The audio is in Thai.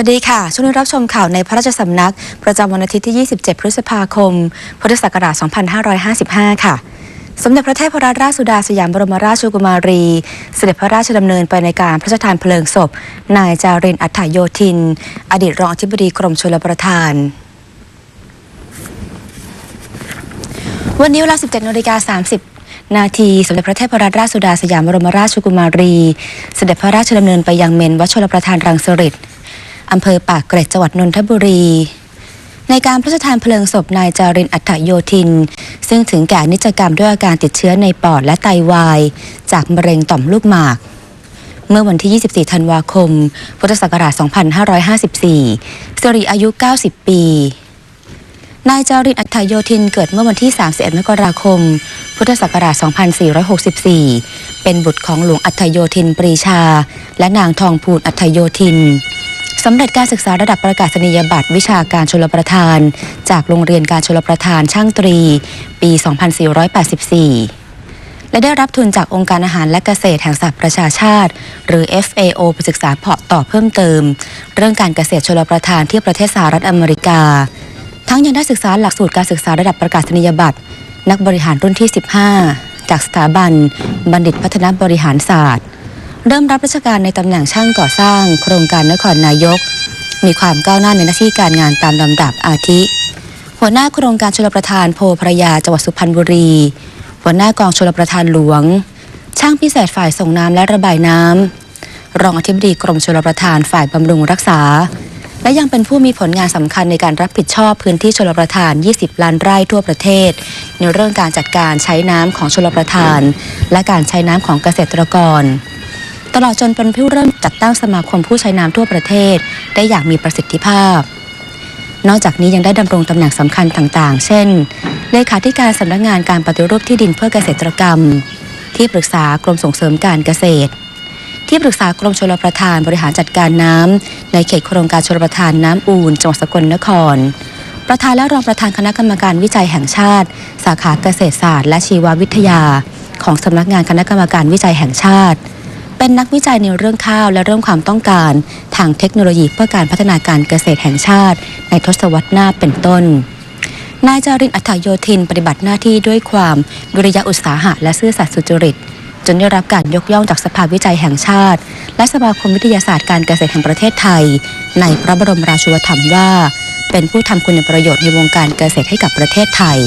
วัสดีค่ะ ช่วงนี้รับชมข่าวในพระราชสำนัก ประจำวันอาทิตย์ที่ 27 พฤษภาคม พุทธศักราช 2555 ค่ะ สมเด็จพระเทพรัตนราชสุดาสยามบรมราชกุมารี เสด็จพระราชดำเนินไปในการพระราชทานเพลิงศพ นายจารินอัฏฐโยธิน อดีตรองอธิบดีกรมชลประทานวันนี้เวลา 17นาฬิกา30นาทีสมเด็จพระเทพรัตนราชสุดาสยามบรมราชกุมารี เสด็จพระราชดำเนินไปยังเมนวัดชลประทานรังสฤษ อำเภอปากเกร็ดจังหวัดนนทบุรี ในการพระราชทานเพลิงศพนายจารินอัฏฐโยธิน ซึ่งถึงแก่นิจกรรมด้วยอาการติดเชื้อในปอดและไตวาย จากมะเร็งต่อมลูกหมาก เมื่อวันที่ 24 ธันวาคม พุทธศักราช 2554สิริอายุ 90 ปีนายจารินอัฏฐโยธินเกิดเมื่อวันที่ 31 มกราคม พุทธศักราช 2464 เป็นบุตรของหลวงอัฏฐโยธินปรีชา และนางทองพูนอัฏฐโยธิน สำเร็จการศึกษาระดับประกาศนียบัตรวิชาการชลประทาน จากโรงเรียนการชลประทานช่างตรี ปี 2484 และได้รับทุนจากองค์การอาหารและเกษตรแห่งสหประชาชาติ หรือ FAO ไปศึกษาเพาะต่อเพิ่มเติม เรื่องการเกษตรชลประทานที่ประเทศสหรัฐอเมริกา ทั้งยังได้ศึกษาหลักสูตรการศึกษาระดับประกาศนียบัตร นักบริหารรุ่นที่ 15 จากสถาบัน บัณฑิตพัฒนบริหารศาสตร์ เริ่มรับราชการในตำแหน่งช่างก่อสร้าง โครงการนครนายก มีความก้าวหน้าในหน้าที่การงานตามลำดับอาทิ หัวหน้าโครงการชลประทานโพพระยาจังหวัดสุพรรณบุรี หัวหน้ากองชลประทานหลวง ช่างพิเศษฝ่ายส่งน้ำและระบายน้ำรองอธิบดีกรมชลประทานฝ่ายบำรุงรักษา และยังเป็นผู้มีผลงานสำคัญในการรับผิดชอบพื้นที่ชลประทาน 20 ล้านไร่ทั่วประเทศ ในเรื่องการจัดการใช้น้ำของชลประทาน และการใช้น้ำของเกษตรกร ตลอดจนเป็นผู้เริ่มจัดตั้งสมาคมผู้ใช้น้ำทั่วประเทศ ได้อย่างมีประสิทธิภาพ นอกจากนี้ยังได้ดำรงตำแหน่งสำคัญต่างๆ เช่น เลขาธิการสำนักงานการปฏิรูปที่ดินเพื่อเกษตรกรรม ที่ปรึกษากรมส่งเสริมการเกษตร ที่ปรึกษากรมชลประทานบริหารจัดการน้ำในเขตโครงการชลประทานน้ำอูนจังหวัดสกลนครประธานและรองประธานคณะกรรมการวิจัยแห่งชาติ สาขาเกษตรศาสตร์ และชีววิทยา ของสำนักงานคณะกรรมการวิจัยแห่งชาติ เป็นนักวิจัยในเรื่องข้าวและเรื่องความต้องการ ทางเทคโนโลยีเพื่อการพัฒนาการเกษตรแห่งชาติ ในทศวรรษหน้าเป็นต้นนายจารินอัฏฐโยธินปฏิบัติหน้าที่ด้วยความวิริยะอุตสาหะและซื่อสัตย์สุจริต จนได้รับการยกย่องจากสภาวิจัยแห่งชาติ และสมาคมวิทยาศาสตร์การเกษตรแห่งประเทศไทย ในพระบรมราชูปถัมภ์ว่า เป็นผู้ทำคุณประโยชน์ในวงการเกษตรให้กับประเทศไทย